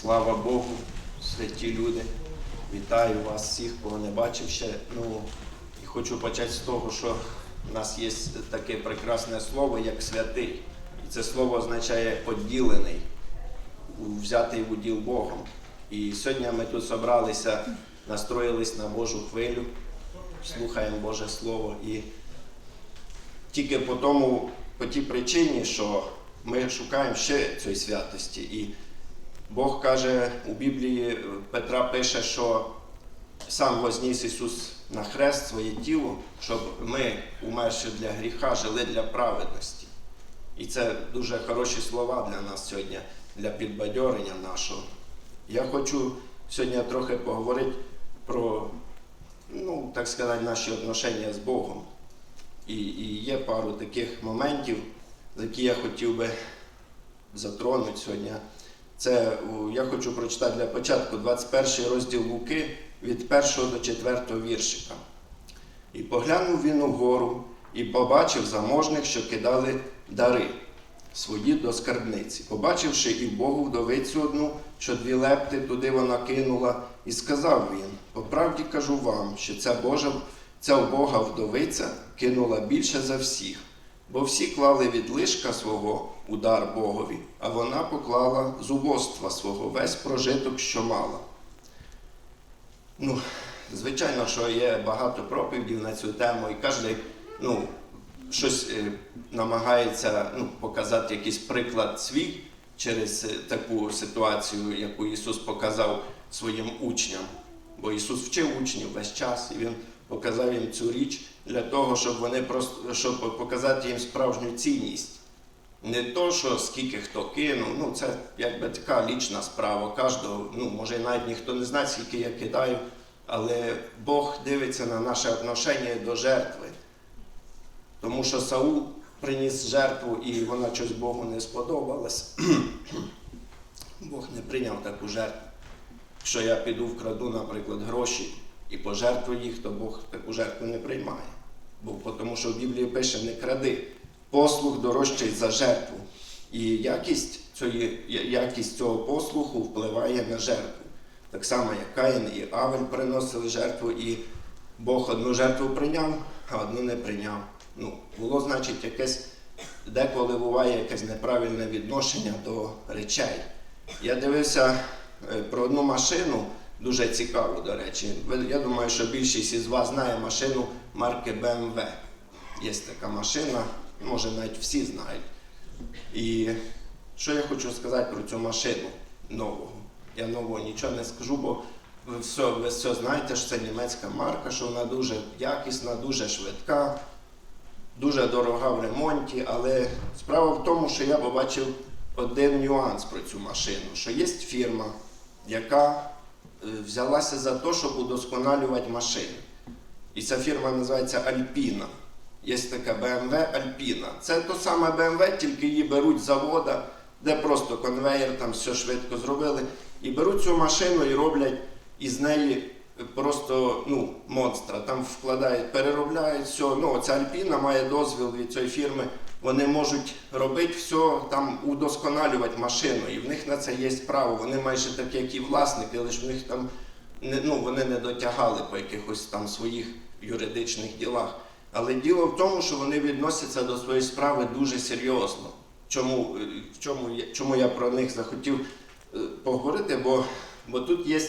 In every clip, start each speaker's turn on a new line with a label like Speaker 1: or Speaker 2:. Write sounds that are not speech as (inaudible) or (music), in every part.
Speaker 1: Слава Богу, святі люди. Вітаю вас всіх, кого не бачив ще. Ну, і хочу почати з того, що в нас є таке прекрасне слово, як святий. І це слово означає поділений, взятий в уділ Богом. І сьогодні ми тут зібралися, настроїлись на Божу хвилю, слухаємо Боже Слово. І тільки по тому, по тій причині, що ми шукаємо ще цієї святості. І Бог каже у Біблії, Петра пише, що сам возніс Ісус на хрест своє тіло, щоб ми, умерши для гріха, жили для праведності. І це дуже хороші слова для нас сьогодні, для підбадьорення нашого. Я хочу сьогодні трохи поговорити про, ну, так сказати, наші отношення з Богом. І, і є пару таких моментів, які я хотів би затронути сьогодні. Це я хочу прочитати для початку 21 розділ Луки від 1 до 4 віршика. І поглянув він угору і побачив заможних, що кидали дари свої до скарбниці. Побачивши і Богу вдовицю одну, що дві лепти туди вона кинула, і сказав він: по правді кажу вам, що ця Божа, ця убога вдовиця кинула більше за всіх, бо всі клали від лишка свого удар Богові, а вона поклала з убоства свого весь прожиток, що мала. Ну, звичайно, що є багато проповідів на цю тему, і кожен ну, щось е, намагається ну, показати якийсь приклад свій через е, таку ситуацію, яку Ісус показав своїм учням. Бо Ісус вчив учнів весь час, і Він показав їм цю річ для того, щоб вони просто щоб показати їм справжню цінність. Не то, що скільки хто кинув, ну це якби така лічна справа кожного. Ну, може, навіть ніхто не знає, скільки я кидаю, але Бог дивиться на наше отношення до жертви. Тому що Саул приніс жертву і вона щось Богу не сподобалась. (clears throat) Бог не прийняв таку жертву. Якщо я піду вкраду, наприклад, гроші і пожертвую їх, то Бог таку жертву не приймає. Бо тому що в Біблії пише не кради. Послуг дорожчий за жертву. І якість, цієї, якість цього послуху впливає на жертву. Так само, як Каїн і Авель приносили жертву, і Бог одну жертву прийняв, а одну не прийняв. Ну, було, значить, якесь деколи буває якесь неправильне відношення до речей. Я дивився е, про одну машину, дуже цікаву, до речі. Я думаю, що більшість із вас знає машину марки BMW. Є така машина, може навіть всі знають. І що я хочу сказати про цю машину нового? Я нового нічого не скажу, бо ви все, ви все знаєте, що це німецька марка, що вона дуже якісна, дуже швидка, дуже дорога в ремонті. Але справа в тому, що я побачив один нюанс про цю машину, що є фірма, яка взялася за те, щоб удосконалювати машини. І ця фірма називається Альпіна. Є така BMW Альпіна. Це то саме BMW, тільки її беруть з завода, де просто конвейер, там все швидко зробили. І беруть цю машину і роблять із неї просто ну, монстра. Там вкладають, переробляють все. Ну, оця Альпіна має дозвіл від цієї фірми. Вони можуть робити все, там удосконалювати машину, і в них на це є право. Вони майже такі, як і власники, лише в них там не, ну, вони не дотягали по якихось там своїх юридичних ділах. Але діло в тому, що вони відносяться до своєї справи дуже серйозно. Чому, е, чому, чому я про них захотів е, поговорити? Бо, бо тут є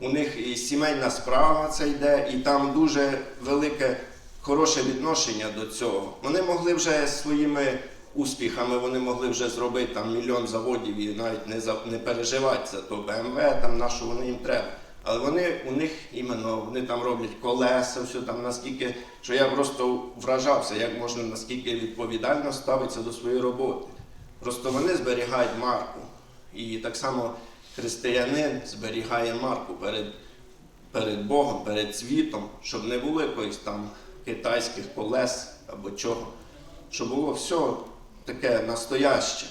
Speaker 1: у них і сімейна справа це йде, і там дуже велике хороше відношення до цього. Вони могли вже своїми успіхами, вони могли вже зробити там мільйон заводів і навіть не, за, не переживати за то БМВ, там на що вони їм треба. Але вони у них іменно вони там роблять колеса, все там наскільки, що я просто вражався, як можна наскільки відповідально ставитися до своєї роботи. Просто вони зберігають марку. І так само християнин зберігає марку перед, перед Богом, перед світом, щоб не було якоїсь там китайських колес або чого, щоб було все таке настояще.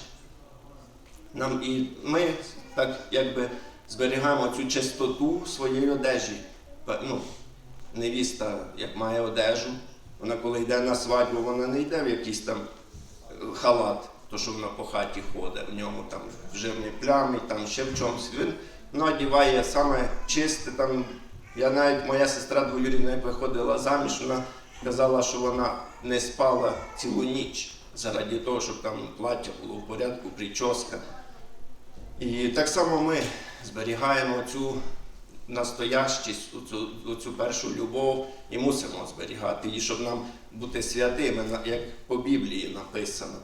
Speaker 1: Нам і ми так якби зберігаємо цю чистоту своєї одежі. Ну, невіста, як має одежу, вона коли йде на свадьбу, вона не йде в якийсь там халат. То що воно по хаті ходить, в ньому там жирні плями, там ще в чомусь. Він ну, одіває саме чисте. Там, я навіть моя сестра двоюрідна, як виходила заміж, вона казала, що вона не спала цілу ніч заради того, щоб там плаття було в порядку, прическа. І так само ми зберігаємо цю настоящість, цю, цю першу любов і мусимо зберігати її, щоб нам бути святими, як по Біблії написано.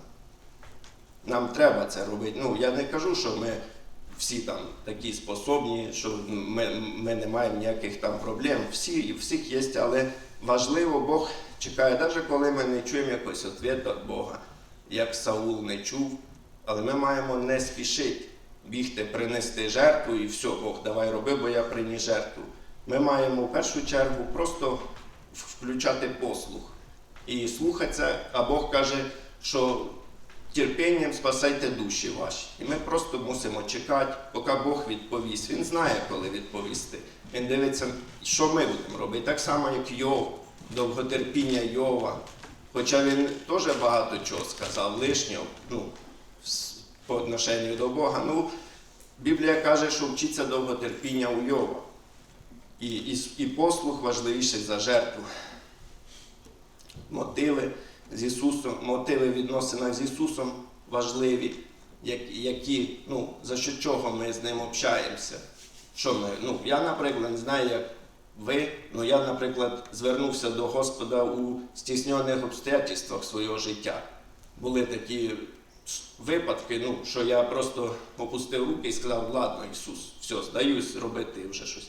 Speaker 1: Нам треба це робити. Ну, я не кажу, що ми всі там такі способні, що ми, ми не маємо ніяких там проблем. Всі, всіх є, але важливо, Бог чекає, навіть коли ми не чуємо якось відповідь від Бога, як Саул не чув, але ми маємо не спішити бігти, принести жертву і все, Бог, давай роби, бо я приніс жертву. Ми маємо в першу чергу просто включати послух і слухатися, а Бог каже, що терпінням спасайте душі ваші. І ми просто мусимо чекати, поки Бог відповість. Він знає, коли відповісти. Він дивиться, що ми будемо робити. Так само, як Йов, довготерпіння Йова. Хоча він теж багато чого сказав, лишнього, ну, по отношенню до Бога. Ну, Біблія каже, що вчиться довготерпіння у Йова. І, і, і послух важливіший за жертву мотиви з Ісусом, мотиви в з Ісусом важливі, які, ну, за що чого ми з ним общаємося. Що ми, ну, я, наприклад, не знаю, як ви, ну я, наприклад, звернувся до Господа у стіснених обстоятельствах свого життя. Були такі випадки, ну, що я просто опустив руки і сказав, ладно, Ісус, все, здаюсь робити вже щось.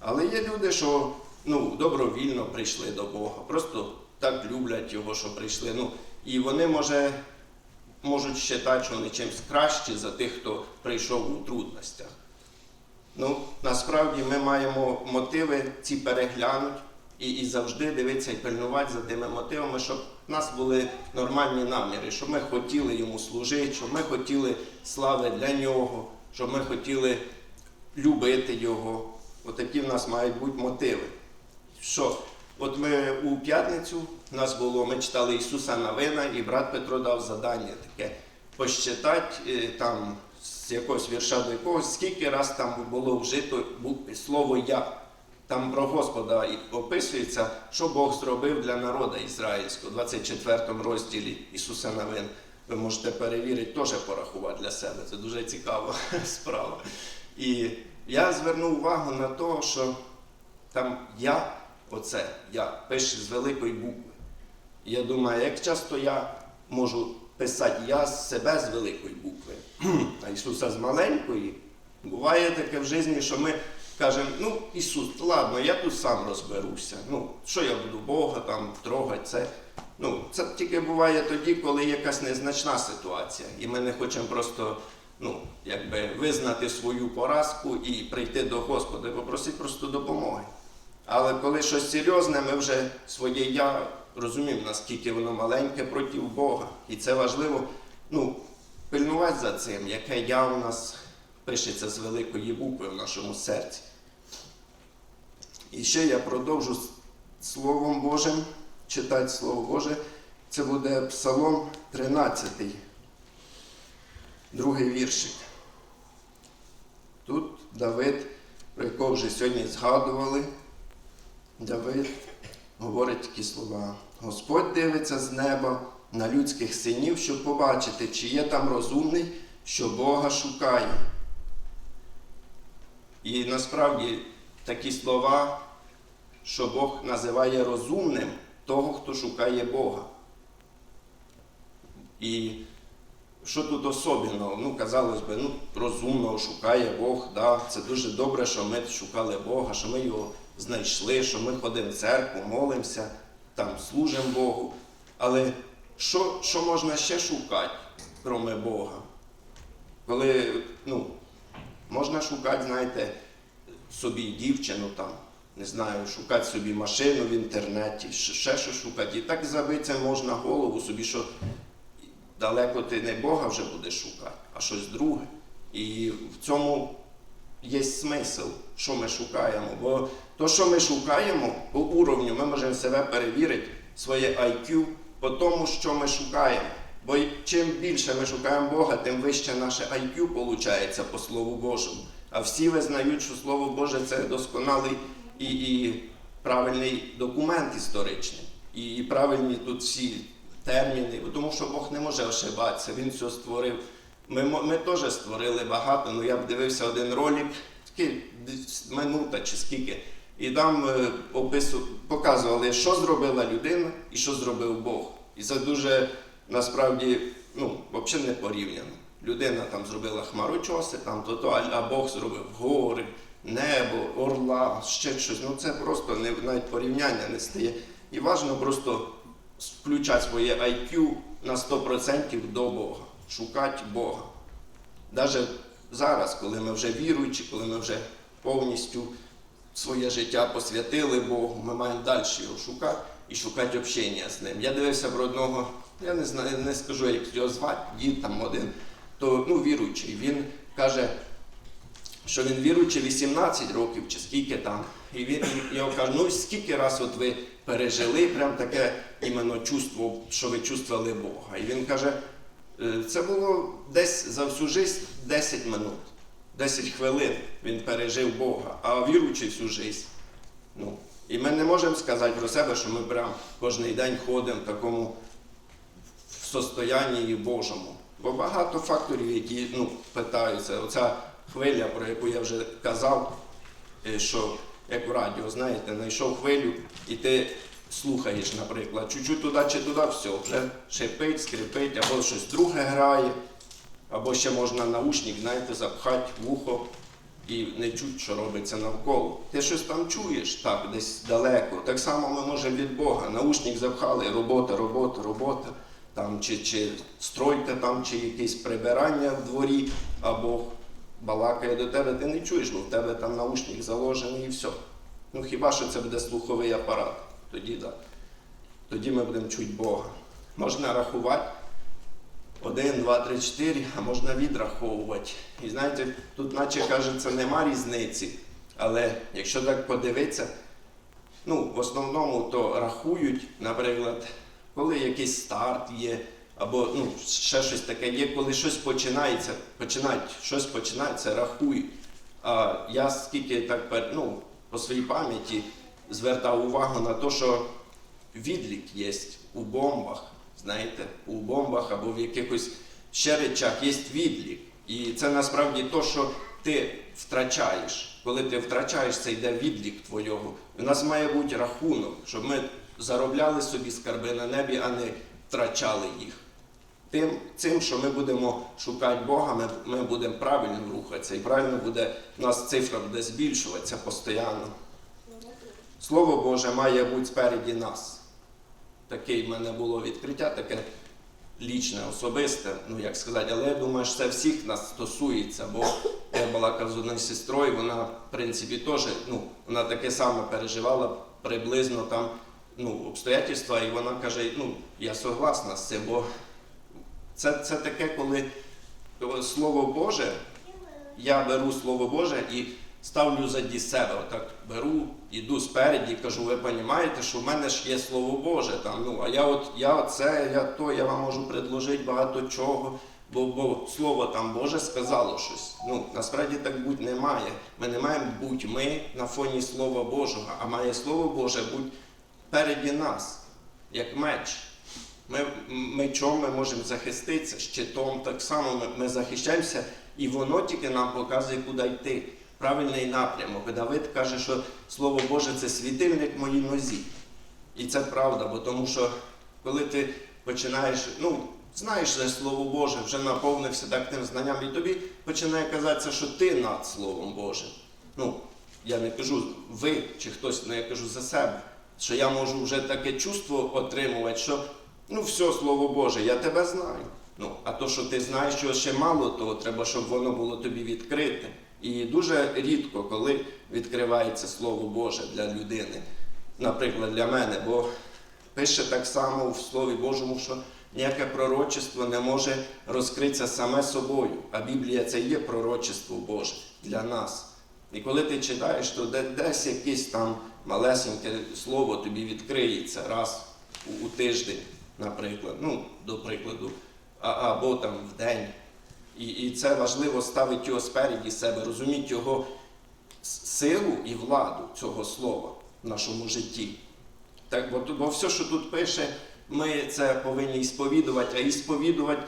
Speaker 1: Але є люди, що ну, добровільно прийшли до Бога, просто так люблять Його, що прийшли. Ну, і вони може, можуть вважати, що вони чимось кращі за тих, хто прийшов у трудностях. Ну, насправді ми маємо мотиви ці переглянути і, і завжди дивитися і пильнувати за тими мотивами, щоб в нас були нормальні наміри, щоб ми хотіли йому служити, щоб ми хотіли слави для нього, щоб ми хотіли любити його. Отакі в нас мають бути мотиви. Що? От ми у п'ятницю у нас було, ми читали Ісуса Навина, і брат Петро дав завдання таке посчитати е, там з якогось вірша до якогось, скільки раз там було вжито слово Я. Там про Господа описується, що Бог зробив для народу ізраїльського, у 24 розділі Ісуса Новин. Ви можете перевірити, теж порахувати для себе. Це дуже цікава (laughs) справа. І я звернув увагу на те, що там я, оце я, пише з великої букви. Я думаю, як часто я можу писати я з себе з великої букви, (clears throat) а Ісуса з маленької. Буває таке в житті, що ми кажемо, ну Ісус, ладно, я тут сам розберуся. Ну, що я буду Бога там трогати це. Ну, це тільки буває тоді, коли якась незначна ситуація, і ми не хочемо просто ну, якби визнати свою поразку і прийти до Господа попросити просто допомоги. Але коли щось серйозне, ми вже своє я розуміємо, наскільки воно маленьке проти Бога. І це важливо ну, пильнувати за цим, яке я у нас пишеться з великої букви в нашому серці. І ще я продовжу Словом Божим, читати Слово Боже. Це буде Псалом 13, другий віршик. Тут Давид, про якого вже сьогодні згадували, Давид говорить такі слова. Господь дивиться з неба на людських синів, щоб побачити, чи є там розумний, що Бога шукає. І насправді такі слова, що Бог називає розумним того, хто шукає Бога. І що тут особливого? Ну, казалось би, ну, розумного шукає Бог. Да? Це дуже добре, що ми шукали Бога, що ми його знайшли, що ми ходимо в церкву, молимося, там служимо Богу. Але що, що можна ще шукати, кроме Бога? Коли ну, можна шукати, знаєте, собі дівчину там, не знаю, шукати собі машину в інтернеті, ще що шукати. І так забиться можна голову собі, що далеко ти не Бога вже будеш шукати, а щось друге. І в цьому є смисл, що ми шукаємо. Бо то, що ми шукаємо по уровню, ми можемо себе перевірити, своє IQ по тому, що ми шукаємо. Бо чим більше ми шукаємо Бога, тим вище наше IQ виходить по Слову Божому. А всі визнають, що Слово Боже це досконалий і, і правильний документ історичний. І, правильні тут всі терміни, тому що Бог не може ошибатися, Він все створив. Ми, ми теж створили багато, ну я б дивився один ролик, десь минута чи скільки. І там е, показували, що зробила людина і що зробив Бог. І це дуже насправді ну, взагалі не порівняно. Людина там зробила хмарочоси, там то, то, а- а Бог зробив гори, небо, орла, ще щось. Ну це просто не, навіть порівняння не стає. І важливо просто включати своє IQ на 100% до Бога, шукати Бога. Навіть зараз, коли ми вже віруючі, коли ми вже повністю своє життя посвятили Богу, ми маємо далі його шукати і шукати общення з ним. Я дивився про одного, я не знаю, не скажу, як його звати, дід там один, то ну, віруючий. Він каже, що він віруючий 18 років чи скільки там. І він я кажу, ну скільки раз от ви пережили прям таке іменно чувство, що ви чувствували Бога. І він каже, «Е, це було десь за всю життя 10 минут, 10 хвилин він пережив Бога, а віруючий всю життя. Ну, і ми не можемо сказати про себе, що ми прям кожен день ходимо в такому состоянні Божому. Бо багато факторів, які ну, питаються. Оця хвиля, про яку я вже казав, е, що як в радіо, знаєте, знайшов хвилю, і ти слухаєш, наприклад, чуть-чуть туди чи туди, все, вже шипить, скрипить, або щось друге грає, або ще можна наушник, знаєте, запхати в ухо і не чуть, що робиться навколо. Ти щось там чуєш, так, десь далеко. Так само ми можемо від Бога. Наушник запхали, робота, робота, робота. Там, чи, чи стройка, там, чи якесь прибирання в дворі, а Бог балакає до тебе, ти не чуєш, бо в тебе там наушник заложений і все. Ну хіба що це буде слуховий апарат? Тоді так. Тоді ми будемо чути Бога. Можна рахувати. Один, два, три, чотири, а можна відраховувати. І знаєте, тут, наче кажеться, нема різниці. Але якщо так подивитися, ну, в основному то рахують, наприклад, коли якийсь старт є, або ну, ще щось таке є, коли щось починається, починають, щось починається, рахують. А я скільки так ну, по своїй пам'яті звертав увагу на те, що відлік є у бомбах, знаєте, у бомбах або в якихось ще речах є відлік. І це насправді то, що ти втрачаєш. Коли ти втрачаєш, це йде відлік твого. У нас має бути рахунок, щоб ми заробляли собі скарби на небі, а не втрачали їх. Тим, цим, що ми будемо шукати Бога, ми, ми будемо правильно рухатися, і правильно буде, у нас цифра буде збільшуватися постійно. Слово Боже має бути спереді нас. Таке в мене було відкриття, таке лічне, особисте, ну як сказати, але я думаю, що це всіх нас стосується, бо я балакав з сестрою, вона, в принципі, теж, ну, вона таке саме переживала приблизно там ну, обстоятельства, і вона каже, ну, я согласна з цим, бо це, це таке, коли Слово Боже, я беру Слово Боже і ставлю заді себе. Отак беру, іду спереді кажу, ви розумієте, що в мене ж є Слово Боже. Там, ну, а я от я це, я то, я вам можу предложити багато чого. Бо, бо слово там Боже сказало щось. Ну, насправді так бути не має. Ми не маємо бути ми на фоні Слова Божого, а має Слово Боже бути переді нас, як меч. Ми мечом ми можемо захиститися, щитом так само ми, ми захищаємося, і воно тільки нам показує, куди йти. Правильний напрямок. Давид каже, що Слово Боже це світильник моїй нозі. І це правда, бо тому що коли ти починаєш, ну, знаєш це Слово Боже, вже наповнився так тим знанням, і тобі починає казатися, що ти над Словом Божим. Ну, я не кажу ви чи хтось, але я кажу за себе, що я можу вже таке чувство отримувати, що ну все, Слово Боже, я тебе знаю. Ну, а то, що ти знаєш, що ще мало, то треба, щоб воно було тобі відкрите. І дуже рідко, коли відкривається Слово Боже для людини, наприклад, для мене, бо пише так само в Слові Божому, що ніяке пророчество не може розкритися саме собою, а Біблія це є пророчество Боже для нас. І коли ти читаєш, то десь якесь там малесеньке слово тобі відкриється раз у, тиждень, наприклад. Ну, до прикладу, або там в день. І, і це важливо ставити його спереді себе, розуміти його силу і владу цього слова в нашому житті. Так, бо, бо все, що тут пише, ми це повинні сповідувати, а і сповідувати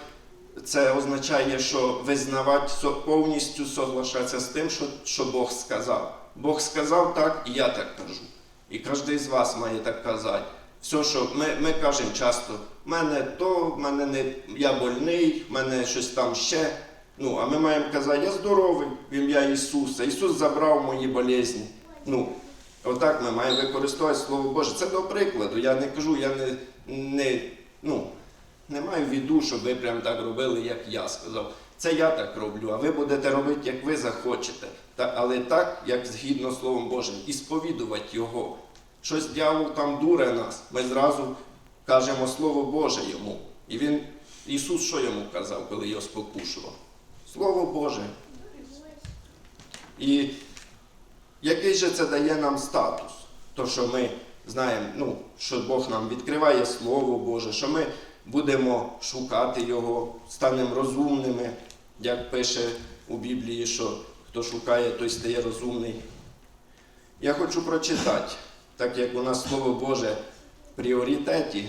Speaker 1: це означає, що визнавати повністю соглашатися з тим, що, що Бог сказав. Бог сказав так, і я так кажу. І кожен з вас має так казати. Все, що ми, ми кажемо часто, в мене то, в мене не я больний, в мене щось там ще. Ну, а ми маємо казати, я здоровий в ім'я Ісуса. Ісус забрав мої болезні. Ну, отак ми маємо використовувати Слово Боже. Це до прикладу. Я не кажу, я не, не, ну, не маю в віду, щоб ви прям так робили, як я сказав. Це я так роблю, а ви будете робити, як ви захочете. Та, але так, як згідно Словом Божим, і сповідувати Його. Щось дьявол там дуре нас. Ми зразу кажемо Слово Боже йому. І він, Ісус що йому казав, коли його спокушував? Слово Боже. І який же це дає нам статус? То, що ми знаємо, ну, що Бог нам відкриває Слово Боже, що ми будемо шукати Його, станемо розумними, як пише у Біблії, що хто шукає, той стає розумний. Я хочу прочитати, так як у нас Слово Боже в пріоритеті,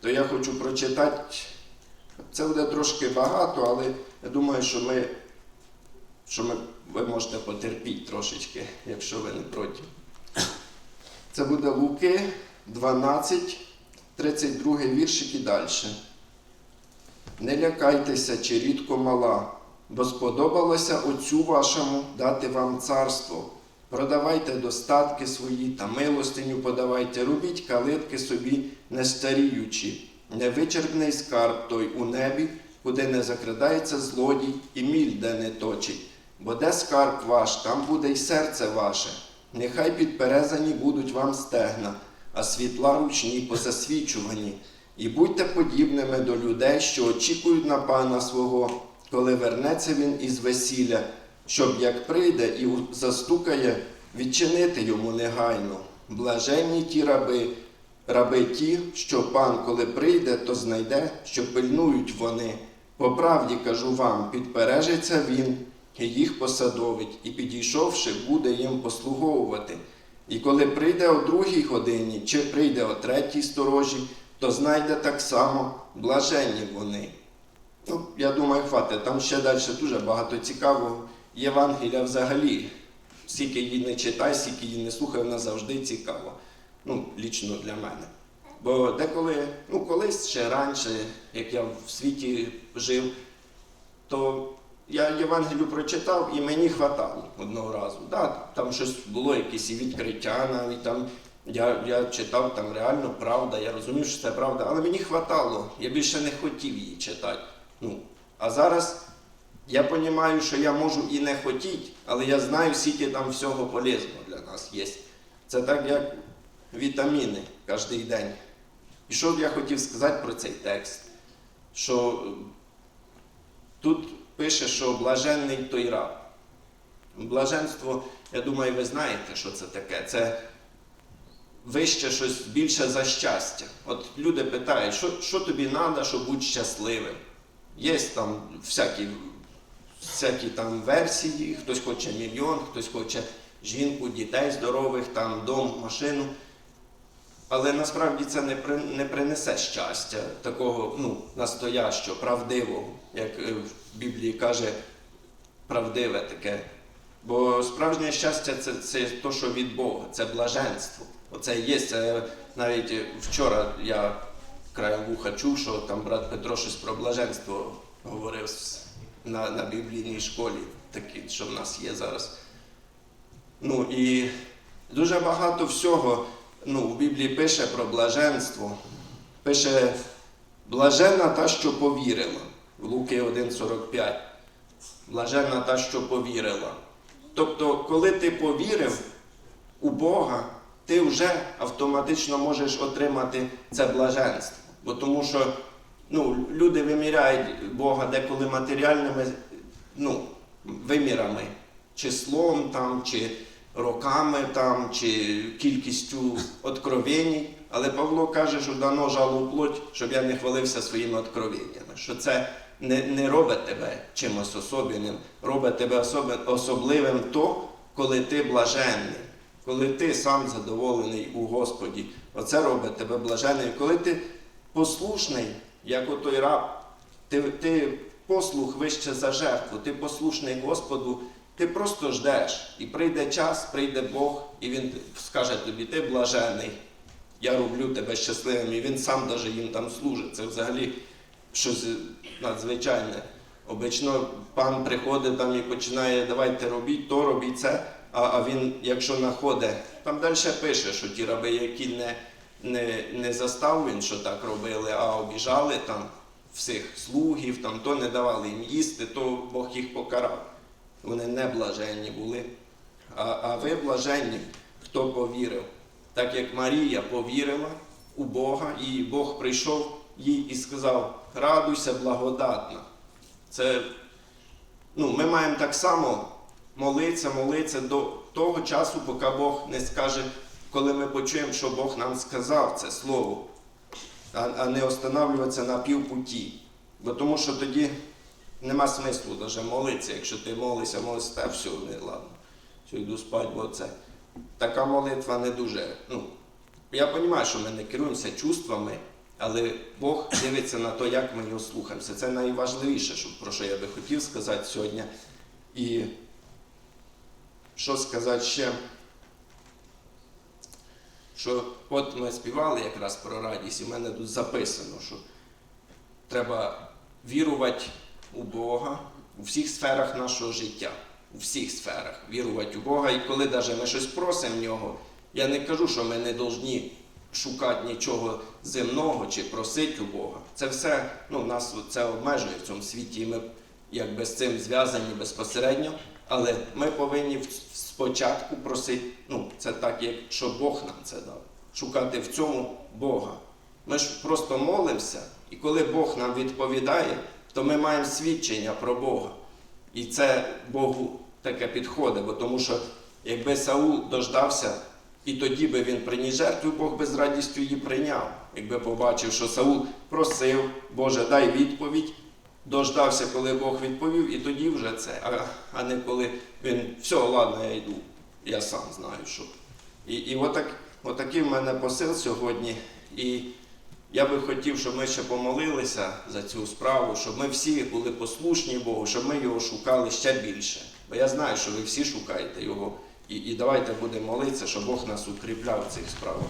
Speaker 1: то я хочу прочитати. Це буде трошки багато, але я думаю, що ми, що ми, ви можете потерпіти трошечки, якщо ви не проти. Це буде Луки 12, 32 віршик і далі. Не лякайтеся, чи рідко мала, бо сподобалося Отцю вашому дати вам царство. Продавайте достатки свої та милостиню подавайте, робіть калитки собі не старіючи, невичерпний скарб той у небі, куди не закрадається злодій і міль де не точить. Бо де скарб ваш, там буде й серце ваше. Нехай підперезані будуть вам стегна, а світла ручні позасвічувані. І будьте подібними до людей, що очікують на пана свого, коли вернеться він із весілля, щоб як прийде і застукає, відчинити йому негайно. Блаженні ті раби, раби ті, що пан, коли прийде, то знайде, що пильнують вони. По правді кажу вам, підпережиться він, і їх посадовить, і підійшовши, буде їм послуговувати. І коли прийде о другій годині, чи прийде о третій сторожі, то знайде так само блаженні вони. Ну, я думаю, хватить. Там ще далі дуже багато цікавого. Євангелія взагалі. Скільки її не читай, скільки її не слухай, вона завжди цікава. Ну, лічно для мене. Бо деколи, ну колись ще раніше, як я в світі жив, то я Євангелію прочитав і мені хватало одного разу. Да, там щось було, якісь відкриття навіть там. Я, я читав там реально правда, я розумів, що це правда, але мені хватало, я більше не хотів її читати. Ну, а зараз я розумію, що я можу і не хотіти, але я знаю, скільки там всього полезного для нас є. Це так, як вітаміни кожен день. І що б я хотів сказати про цей текст? Що тут пише, що блаженний той раб. Блаженство, я думаю, ви знаєте, що це таке. Це вище щось більше за щастя. От люди питають, що, що тобі треба, щоб бути щасливим. Є там всякі, всякі там версії, хтось хоче мільйон, хтось хоче жінку, дітей здорових, там дом, машину. Але насправді це не, при, не принесе щастя такого ну, настоящого, правдивого, як е, в Біблії каже, правдиве таке. Бо справжнє щастя це, це те, що від Бога, це блаженство. Оце є. Це навіть вчора я краєм вуха чув, що там брат Петро щось про блаженство говорив на, на біблійній школі, такі, що в нас є зараз. Ну і дуже багато всього ну, в Біблії пише про блаженство. Пише блаженна та, що повірила. В Луки 1,45. Блаженна та, що повірила. Тобто, коли ти повірив у Бога, ти вже автоматично можеш отримати це блаженство. Бо тому що ну, люди виміряють Бога деколи матеріальними ну, вимірами, числом там, чи роками там, чи кількістю откровень. Але Павло каже, що дано жалу плоть, щоб я не хвалився своїми откровеннями. Що це не, не робить тебе чимось особливим, робить тебе особливим то, коли ти блаженний, коли ти сам задоволений у Господі. Оце робить тебе блаженним. Коли ти послушний, як отой раб, ти, ти послух вище за жертву, ти послушний Господу, ти просто ждеш. І прийде час, прийде Бог, і Він скаже тобі, ти блажений. Я роблю тебе щасливим, і він сам даже їм там служить. Це взагалі щось надзвичайне. Обично пан приходить там і починає, давайте робіть то, робіть це. А, а він, якщо знаходить, там далі пише, що ті раби, які не, не, не застав він, що так робили, а обіжали там всіх слугів, там, то не давали їм їсти, то Бог їх покарав. Вони не блаженні були. А, а ви блаженні, хто повірив. Так як Марія повірила у Бога, і Бог прийшов їй і сказав: радуйся, благодатна. Це, ну, ми маємо так само молитися, молитися до того часу, поки Бог не скаже, коли ми почуємо, що Бог нам сказав це слово, а, не останавливатися на півпуті. Бо тому що тоді нема смислу даже молитися. Якщо ти молишся, молишся, та все, не ладно. Все, йду спати, бо це. Така молитва не дуже. Ну, я розумію, що ми не керуємося чувствами, але Бог дивиться на те, як ми його слухаємося. Це найважливіше, про що я би хотів сказати сьогодні. І що сказати ще? Що от ми співали якраз про радість, і в мене тут записано, що треба вірувати у Бога у всіх сферах нашого життя. У всіх сферах вірувати у Бога. І коли навіть ми щось просимо в нього, я не кажу, що ми не повинні шукати нічого земного чи просити у Бога. Це все ну, нас це обмежує в цьому світі, і ми якби з цим зв'язані безпосередньо. Але ми повинні спочатку просити, ну, це так, як Бог нам це дав. Шукати в цьому Бога. Ми ж просто молимося, і коли Бог нам відповідає, то ми маємо свідчення про Бога. І це Богу таке підходить, бо тому що якби Саул дождався, і тоді би він приніс жертву, Бог би з радістю її прийняв. Якби побачив, що Саул просив, Боже, дай відповідь, дождався, коли Бог відповів, і тоді вже це, а, а не коли він все, ладно, я йду, я сам знаю, що. І, і отак, отакий в мене посил сьогодні. І я би хотів, щоб ми ще помолилися за цю справу, щоб ми всі були послушні Богу, щоб ми його шукали ще більше. Бо я знаю, що ви всі шукаєте його. І, і давайте будемо молитися, щоб Бог нас укріпляв в цих справах.